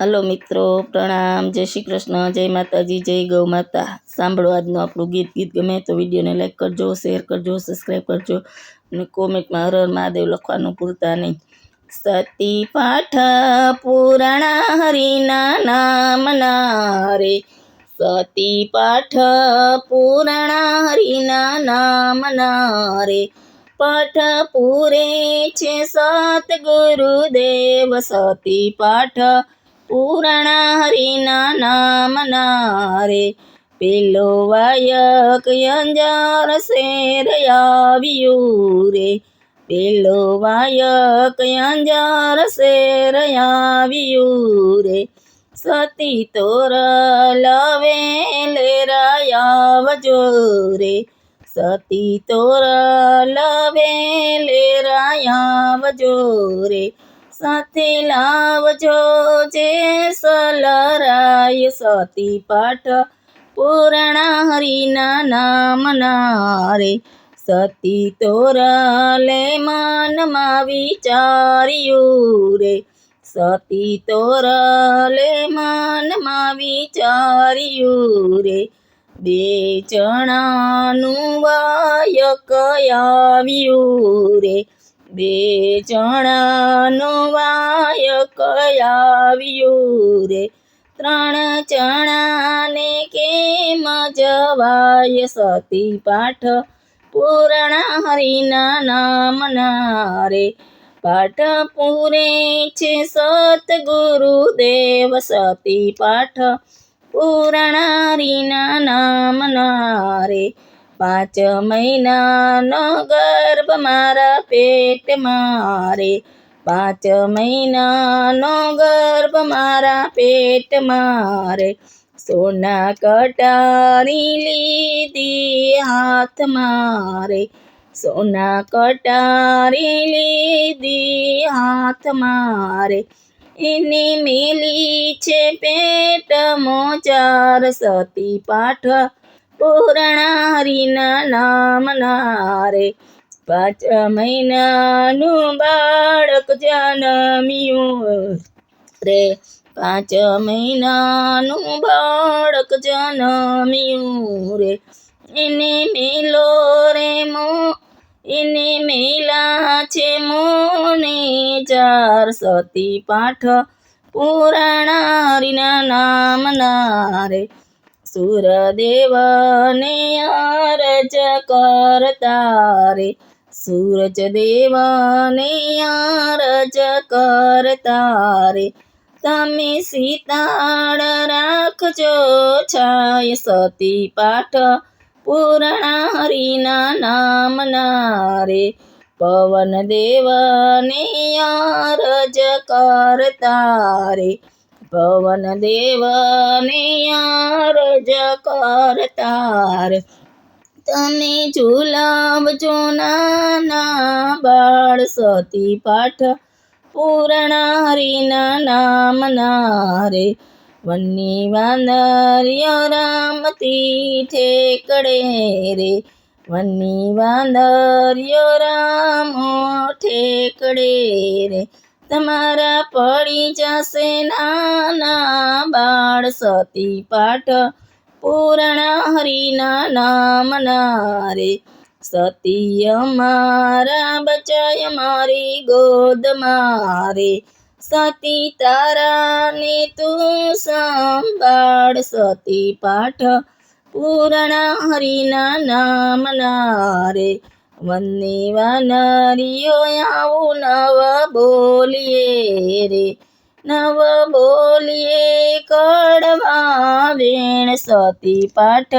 Hello મિત્રો, પ્રણામ, જય શ્રી કૃષ્ણ, જય માતાજી, જય ગૌ માતા. સાંભળો આજનું આપણું ગીત ગીત ગમે તો વિડીયોને લાઈક કરજો શેર કરજો સબસ્ક્રાઈબ કરજો અને કોમેન્ટમાં હર હર મહાદેવ લખવાનું ભૂલતા નહીં. સતી પાઠ પુરાણા હરિના નામના રે સતી પાઠ પુરાણા હરિના નામના રે પાઠ પૂરે છે સતગુરુદેવ સતી પાઠ પુરાણા હરિના નામના રે પેલો વાયક અંજાર શેર આવ્યું રે પેલો વાયક અંજાર શેર આવ્યું રે સતી તોર લવે લેરાયાવજો રે સતી તોર લવે લેરાયાવજો રે સાથે લાવજો જે સલરાય સતી પાઠ. પુરાણા હરિના નામના રે સતી તોરલે મનમાં વિચાર્યું રે સતી તોરલે મનમાં વિચાર્યું રે બે જણાનું વાય આવ્યું રે બે ચણાનો વાય કયાવ્યું રે. ત્રણ ચણાને કેમ જવાય સતી પાઠ? પૂર્ણ હરિના નામના રે. પાઠ પૂરે છે સતગુરુદેવ સતી પાઠ. પૂર્ણ હરિના નામના રે. પાંચ મહિનાનો ગર્ભ મારા પેટ મારે. પાંચ મહિનાનો ગર્ભ મારા પેટ મારે. સોના કટારી લીધી હાથ મારે. સોના કટારી લીધી હાથ મારે. એની મેલી છે પેટ મોચાર સતી પાઠ પૂર્ણા હરિના નામના રે પાંચ મહિનાનું બાળક જન્મ્યું રે. પાંચ મહિનાનું બાળક જન્મ્યું રે. એને મેલો રે મો, એને મેલા છે મોને ચાર સતી પાઠ. પુરાણા હરિના નામના રે સૂરદેવને અરજ કરતા રે સૂરજ દેવને અરજ કરતા રે તમે સીતાળ રાખજો છાય સતી પાઠ પૂર્ણા હરિના નામના રે પવન દેવને અરજ કરતા રે પવન દેવને અરજ કરતા રે તમે ઝુલાવજો નાના બાળ સતી પાઠ પૂરણારીના નામના રે વન્ની વાંદર્ય રામતી ઠેકડે રે. વન્ની વાંદર્ય રામો ઠેકડે રે. તમારા પડી જશે નાના બાળ સતી પાઠ. પૂર્ણા હરિના નામના રે. સતી અમારા બચાય મારી ગોદ મારે. સતી તારાને તું સંભાળ. સતી પાઠ પૂર્ણા હરિના નામના રે. વંદે વાનરીઓ આવું નવ બોલીએ રે. નવ બોલીએ કડવા વેણ સતી પાઠ,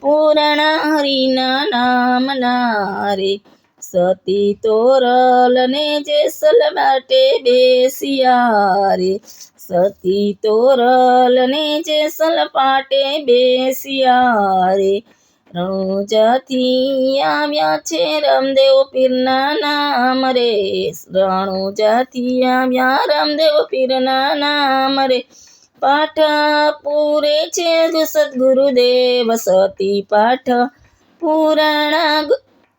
પૂરણ હરિના નામના રે. સતી તોરલને જેસલ માટે બેસિયા રે. સતી તોરલને જેસલ પાટે બેસિયા રે. રણુજાથી આવ્યા છે રામદેવ પીરના નામ રે. રણુજાથી આવ્યા રામદેવ પીરના નામ રે. પાઠ પૂરે છે સદગુરુદેવ, સતી પાઠ પુરાણા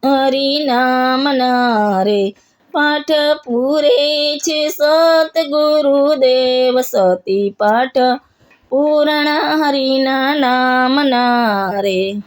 હરિનામના રે. પાઠ પૂરે છે સતગુરુદેવ સતી પાઠ પૂર્ણ હરિના નામના રે.